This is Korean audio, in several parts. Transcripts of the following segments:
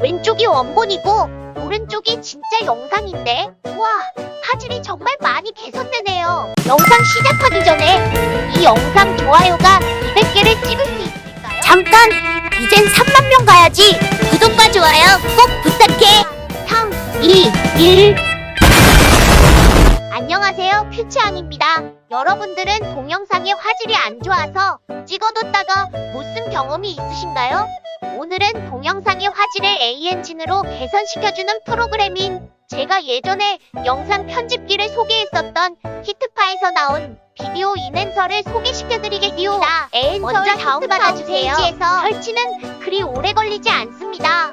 왼쪽이 원본이고 오른쪽이 진짜 영상인데 와 화질이 정말 많이 개선되네요. 영상 시작하기 전에 이 영상 좋아요가 200개를 찍을 수 있을까요? 잠깐! 이젠 3만 명 가야지. 구독과 좋아요 꼭 부탁해. 3, 2, 1. 안녕하세요. 퓨치앙입니다. 여러분들은 동영상의 화질이 안 좋아서 찍어뒀다가 못 쓴 경험이 있으신가요? 오늘은 동영상의 화질을 AN진으로 개선시켜주는 프로그램인 제가 예전에 영상 편집기를 소개했었던 히트파에서 나온 비디오 인앤서를 소개시켜드리겠습니다. 먼저 다음 받아주세요. 페이지에서 설치는 그리 오래 걸리지 않습니다.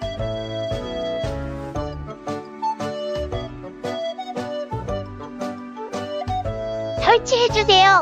설치해주세요.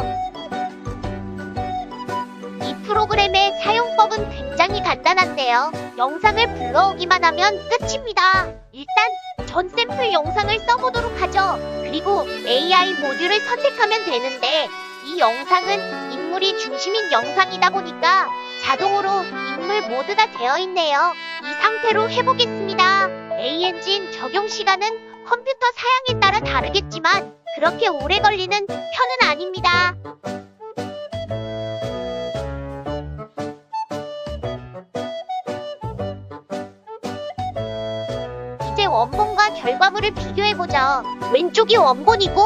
이 프로그램의 사용법은 굉장히 간단한데요. 영상을 불러오기만 하면 끝입니다. 일단 전 샘플 영상을 써보도록 하죠. 그리고 AI 모듈을 선택하면 되는데 이 영상은 인물이 중심인 영상이다 보니까 자동으로 인물 모드가 되어 있네요. 이 상태로 해보겠습니다. AN진 적용 시간은 컴퓨터 사양에 따라 다르겠지만 그렇게 오래 걸리는 편은 아닙니다. 원본과 결과물을 비교해보자. 왼쪽이 원본이고,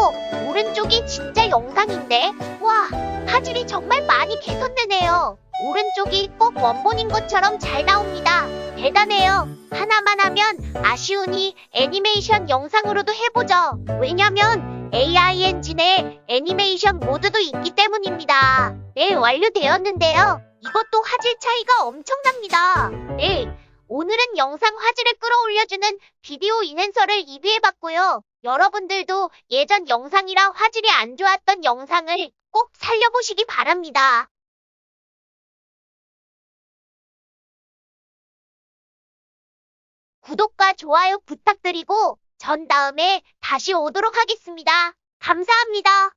오른쪽이 진짜 영상인데, 와, 화질이 정말 많이 개선되네요. 오른쪽이 꼭 원본인 것처럼 잘 나옵니다. 대단해요. 하나만 하면 아쉬우니 애니메이션 영상으로도 해보죠. 왜냐면 AI 엔진에 애니메이션 모드도 있기 때문입니다. 네, 완료되었는데요. 이것도 화질 차이가 엄청납니다. 네, 오늘은 영상 화질을 끌어올려주는 비디오 인앤서를 리뷰해봤고요. 여러분들도 예전 영상이라 화질이 안 좋았던 영상을 꼭 살려보시기 바랍니다. 구독과 좋아요 부탁드리고 전 다음에 다시 오도록 하겠습니다. 감사합니다.